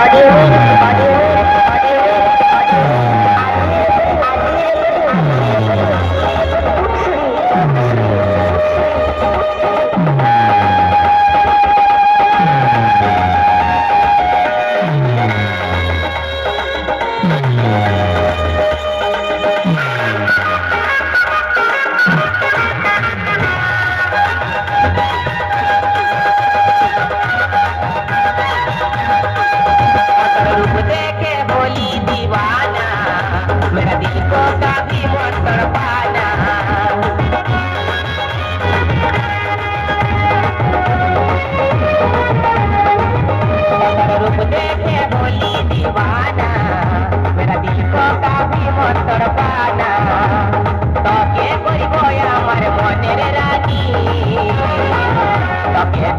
Valeu, valeu.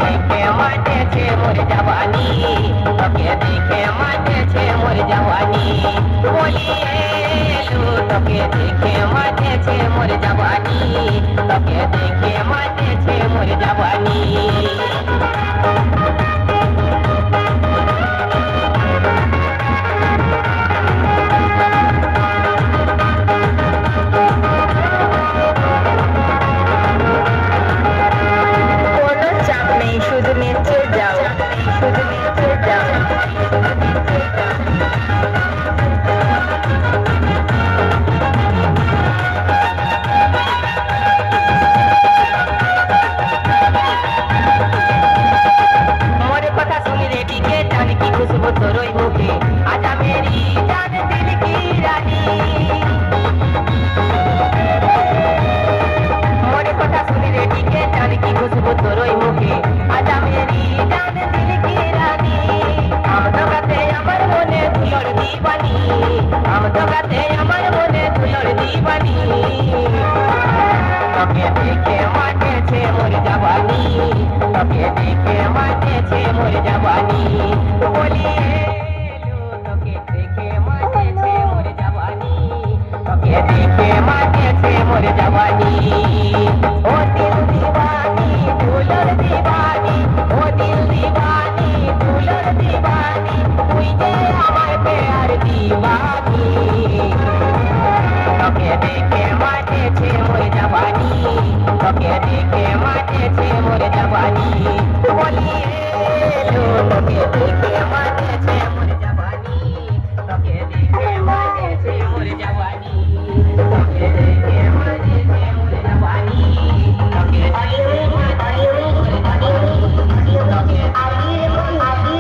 দেখে মাঠেছে মোর জবানি তোকে দেখে মাঠেছে মোর জবানি বলিয়ে তোকে দেখে মাঠেছে মোর জবানি তোকে দেখে মাঠেছে মোর জবানি দিবানি তোকে দেখে মানেছে মোর জবানি। তোকে দেখে মানেছে মোর জবানি। বলি তোকে দেখে মানেছে মোর জবানি। তোকে দেখে মানেছে মোর জবানি। ও Boleh jawab ni.